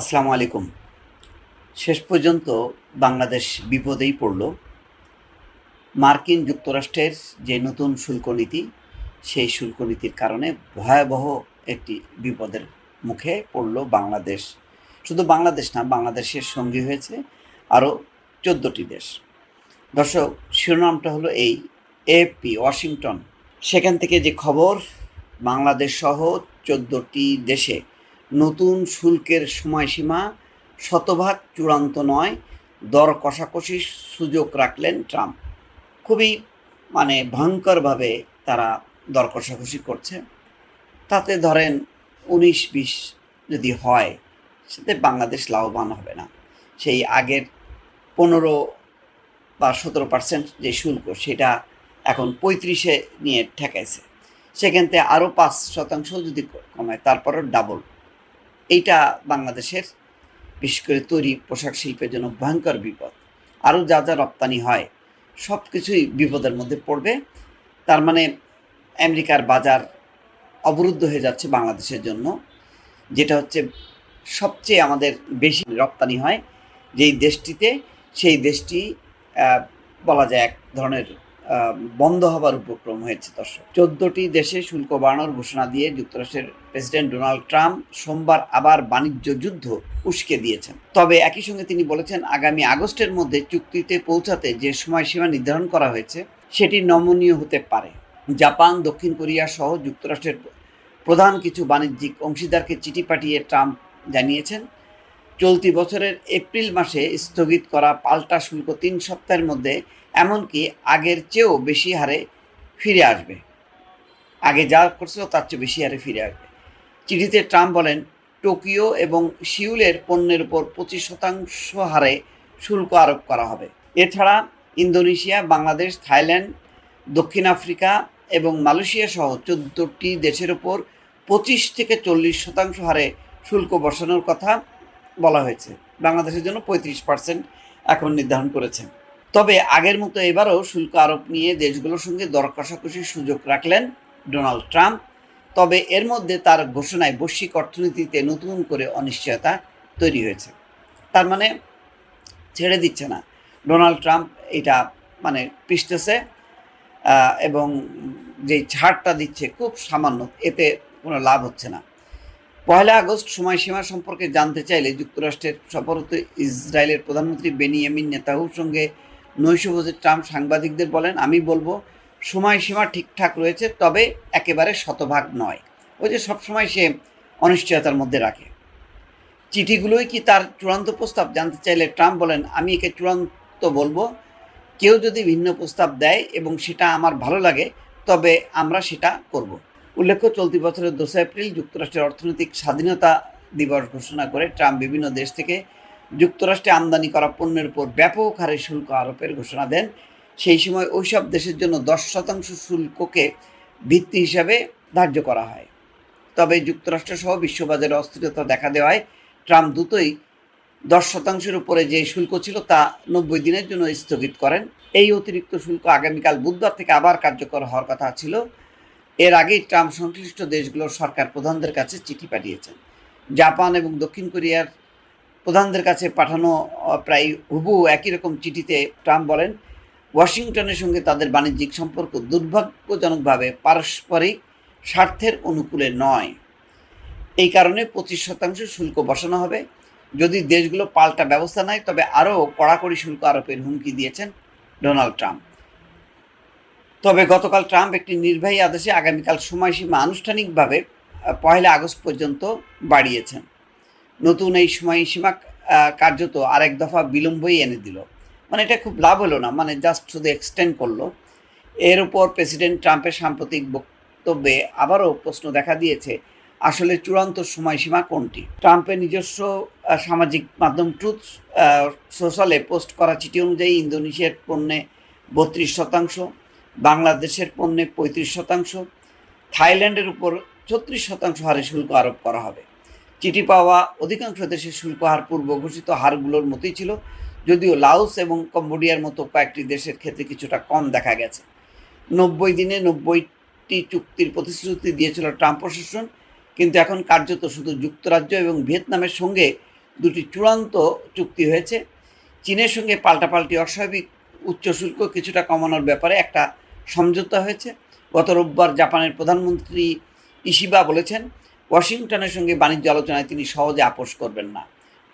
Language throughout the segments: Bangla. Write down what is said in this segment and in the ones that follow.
আসসালামু আলাইকুম। শেষ পর্যন্ত বাংলাদেশ বিপদেই পড়ল। মার্কিন যুক্তরাষ্ট্রের যে নতুন শুল্ক নীতি, সেই শুল্ক নীতির কারণে ভয়াবহ একটি বিপদের মুখে পড়ল বাংলাদেশ। শুধু বাংলাদেশ না, বাংলাদেশের সঙ্গী হয়েছে আরও চোদ্দোটি দেশ। দর্শক, শিরোনামটা হলো এই এপি ওয়াশিংটন। সেখান থেকে যে খবর, বাংলাদেশ সহ চোদ্দোটি দেশে নতুন শুল্কের সময়সীমা শতভাগ চূড়ান্ত নয়, দর কষাকষির সুযোগ রাখলেন ট্রাম্প। খুবই মানে ভয়ঙ্করভাবে তারা দর কষাকষি করছে। তাতে ধরেন উনিশ বিশ যদি হয়, সেতে বাংলাদেশ লাভবান হবে না। সেই আগের পনেরো বা সতেরো পার্সেন্ট যে শুল্ক, সেটা এখন পঁয়ত্রিশে নিয়ে ঠেকাইছে। সেখান থেকে আরও পাঁচ শতাংশ যদি কমায়, তারপরও ডাবল এইটা বাংলাদেশের, বিশেষ করে তৈরি পোশাক শিল্পের জন্য ভয়ঙ্কর বিপদ। আরও যা যা রপ্তানি হয়, সব কিছুই বিপদের মধ্যে পড়বে। তার মানে আমেরিকার বাজার অবরুদ্ধ হয়ে যাচ্ছে বাংলাদেশের জন্য, যেটা হচ্ছে সবচেয়ে আমাদের বেশি রপ্তানি হয় যেই দেশটিতে, সেই দেশটি বলা যায় এক ধরনের বন্ধ হবার উপক্রম হয়েছে দর্শক। চোদ্দটি দেশে শুল্ক বাড়ানোর ঘোষণা দিয়ে যুক্তরাষ্ট্রের প্রেসিডেন্ট ডোনাল্ড ট্রাম্প সোমবার আবার বাণিজ্য যুদ্ধ উস্কে দিয়েছেন। তবে একই সঙ্গে তিনি বলেছেন, আগামী আগস্টের মধ্যে চুক্তিতে পৌঁছাতে যে সময়সীমা নির্ধারণ করা হয়েছে, সেটি নমনীয় হতে পারে। জাপান, দক্ষিণ কোরিয়া সহ যুক্তরাষ্ট্রের প্রধান কিছু বাণিজ্যিক অংশীদারকে চিঠি পাঠিয়ে ট্রাম্প জানিয়েছেন চলতি বছরের এপ্রিল মাসে স্থগিত করা পাল্টা শুল্ক তিন সপ্তাহের মধ্যে এমনকি আগের চেয়েও বেশি হারে ফিরে আসবে। আগে যা করছিল তার চেয়ে বেশি হারে ফিরে আসবে। চিঠিতে ট্রাম্প বলেন, টোকিও এবং সিউলের পণ্যের উপর পঁচিশ শতাংশ হারে শুল্ক আরোপ করা হবে। এছাড়া ইন্দোনেশিয়া, বাংলাদেশ, থাইল্যান্ড, দক্ষিণ আফ্রিকা এবং মালয়েশিয়া সহ চোদ্দোটি দেশের ওপর পঁচিশ থেকে চল্লিশ শতাংশ হারে শুল্ক বসানোর কথা বলা হয়েছে। বাংলাদেশের জন্য পঁয়ত্রিশ পার্সেন্ট এখন নির্ধারণ করেছেন তবে আগের মতো এবারও শুল্ক আরোপ নিয়ে দেশগুলোর সঙ্গে দর কষাকষির সুযোগ রাখলেন ডোনাল্ড ট্রাম্প। তবে এর মধ্যে তার ঘোষণায় বৈশ্বিক অর্থনীতিতে নতুন করে অনিশ্চয়তা তৈরি হয়েছে। তার মানে ছেড়ে দিচ্ছে না। ডোনাল্ড ট্রাম্প এটা মানে পিসতেছে আহ, এবং যে ছাড়টা দিচ্ছে খুব সামান্য এতে কোনো লাভ হচ্ছে না। পয়লা আগস্ট সময়সীমা সম্পর্কে জানতে চাইলে যুক্তরাষ্ট্রের সফরত ইসরায়েলের প্রধানমন্ত্রী বেনিয়ামিন নেতাহুর সঙ্গে নৈশভোজে ট্রাম্প সাংবাদিকদের বলেন, আমি বলব, সময়সীমা ঠিকঠাক রয়েছে, তবে একেবারে শতভাগ নয়। ওই যে সবসময় সে অনিশ্চয়তার মধ্যে রাখে। চিঠিগুলোই কি তার চূড়ান্ত প্রস্তাব? জানতে চাইলে ট্রাম্প বলেন, আমি একে চূড়ান্ত বলব, কেউ যদি ভিন্ন প্রস্তাব দেয় এবং সেটা আমার ভালো লাগে, তবে আমরা সেটা করব। উল্লেখ্য, চলতি বছরের দোসরা এপ্রিল যুক্তরাষ্ট্রের অর্থনৈতিক স্বাধীনতা দিবস ঘোষণা করে ট্রাম্প বিভিন্ন দেশ থেকে যুক্তরাষ্ট্রে আমদানি করা পণ্যের উপর ব্যাপক হারে শুল্ক আরোপের ঘোষণা দেন। সেই সময় ওইসব দেশের জন্য দশ শতাংশ শুল্ককে ভিত্তি হিসাবে ধার্য করা হয়। তবে যুক্তরাষ্ট্র সহ বিশ্ববাজারে অস্থিরতা দেখা দেওয়ায় ট্রাম্প দ্রুতই দশ শতাংশের উপরে যে শুল্ক ছিল তা নব্বই দিনের জন্য স্থগিত করেন। এই অতিরিক্ত শুল্ক আগামীকাল বুধবার থেকে আবার কার্যকর হওয়ার কথা ছিল। এর আগেই ট্রাম্প সংশ্লিষ্ট দেশগুলোর সরকার প্রধানদের কাছে চিঠি পাঠিয়েছেন। জাপান এবং দক্ষিণ কোরিয়ার প্রধানদের কাছে পাঠানো প্রায় হুবু একই রকম চিঠিতে ট্রাম্প বলেন, ওয়াশিংটনের সঙ্গে তাদের বাণিজ্যিক সম্পর্ক দুর্ভাগ্যজনকভাবে পারস্পরিক স্বার্থের অনুকূলে নয়। এই কারণে পঁচিশ শতাংশ শুল্ক বসানো হবে। যদি দেশগুলো পাল্টা ব্যবস্থা নেয়, তবে আরও কড়াকড়ি শুল্ক আরোপের হুমকি দিয়েছেন ডোনাল্ড ট্রাম্প। তবে গতকাল ট্রাম্প একটি নির্বাহী আদেশে আগামীকাল সময়সীমা আনুষ্ঠানিকভাবে পহেলা আগস্ট পর্যন্ত বাড়িয়েছেন। নতুন এই সময়সীমা কার্যত আরেক দফা বিলম্বই এনে দিল। মানে এটা খুব লাভ হলো না মানে জাস্ট শুধু এক্সটেন্ড করল। এর উপর প্রেসিডেন্ট ট্রাম্পের সাম্প্রতিক বক্তব্যে আবারও প্রশ্ন দেখা দিয়েছে, আসলে চূড়ান্ত সময়সীমা কোনটি? ট্রাম্পের নিজস্ব সামাজিক মাধ্যম ট্রুথ সোশ্যালে পোস্ট করা চিঠি অনুযায়ী ইন্দোনেশিয়ার পণ্যে বত্রিশ শতাংশ বাংলাদেশের পণ্যে পঁয়ত্রিশ শতাংশ, থাইল্যান্ডের উপর ছত্রিশ শতাংশ হারে শুল্ক আরোপ করা হবে। চিঠি পাওয়া অধিকাংশ দেশের শুল্ক হার পূর্ব ঘোষিত হারগুলোর মতোই ছিল, যদিও লাওস এবং কম্বোডিয়ার মতো কয়েকটি দেশের ক্ষেত্রে কিছুটা কম দেখা গেছে। নব্বই দিনে নব্বইটি চুক্তির প্রতিশ্রুতি দিয়েছিল ট্রাম্প প্রশাসন, কিন্তু এখন কার্যত শুধু যুক্তরাজ্য এবং ভিয়েতনামের সঙ্গে দুটি চূড়ান্ত চুক্তি হয়েছে। চীনের সঙ্গে পাল্টাপাল্টি অস্বাভাবিক উচ্চ শুল্ক কিছুটা কমানোর ব্যাপারে একটা সমঝোতা হয়েছে। গত রোববার জাপানের প্রধানমন্ত্রী ইশিবা বলেছেন, ওয়াশিংটনের সঙ্গে বাণিজ্য আলোচনায় তিনি সহজে আপোষ করবেন না।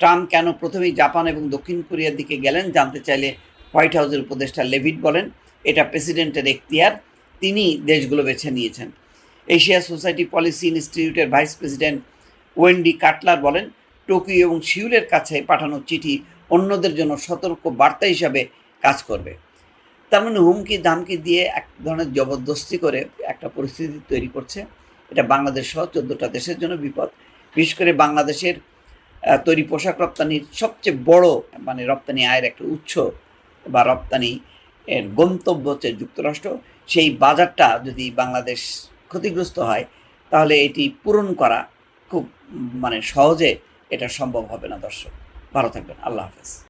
ট্রাম্প কেন প্রথমেই জাপান এবং দক্ষিণ কোরিয়ার দিকে গেলেন জানতে চাইলে হোয়াইট হাউসের উপদেষ্টা লেভিট বলেন, এটা প্রেসিডেন্টের এখতিয়ার, তিনি দেশগুলো বেছে নিয়েছেন। এশিয়া সোসাইটি পলিসি ইনস্টিটিউটের ভাইস প্রেসিডেন্ট ওয়েন্ডি কাটলার বলেন, টোকিও এবং সিউলের কাছে পাঠানো চিঠি অন্যদের জন্য সতর্ক বার্তা হিসাবে কাজ করবে। তার মানে হুমকি দামকি দিয়ে এক ধরনের জবরদস্তি করে একটা পরিস্থিতি তৈরি করছে। এটা বাংলাদেশ সহ চোদ্দোটা দেশের জন্য বিপদ। বিশেষ করে বাংলাদেশের তৈরি পোশাক রপ্তানির সবচেয়ে বড় মানে রপ্তানি আয়ের একটা উৎস বা রপ্তানি এর গন্তব্য হচ্ছে যুক্তরাষ্ট্র। সেই বাজারটা যদি বাংলাদেশ ক্ষতিগ্রস্ত হয়, তাহলে এটি পূরণ করা খুব মানে সহজে এটা সম্ভব হবে না দর্শক। ভালো থাকবেন। আল্লাহ হাফেজ।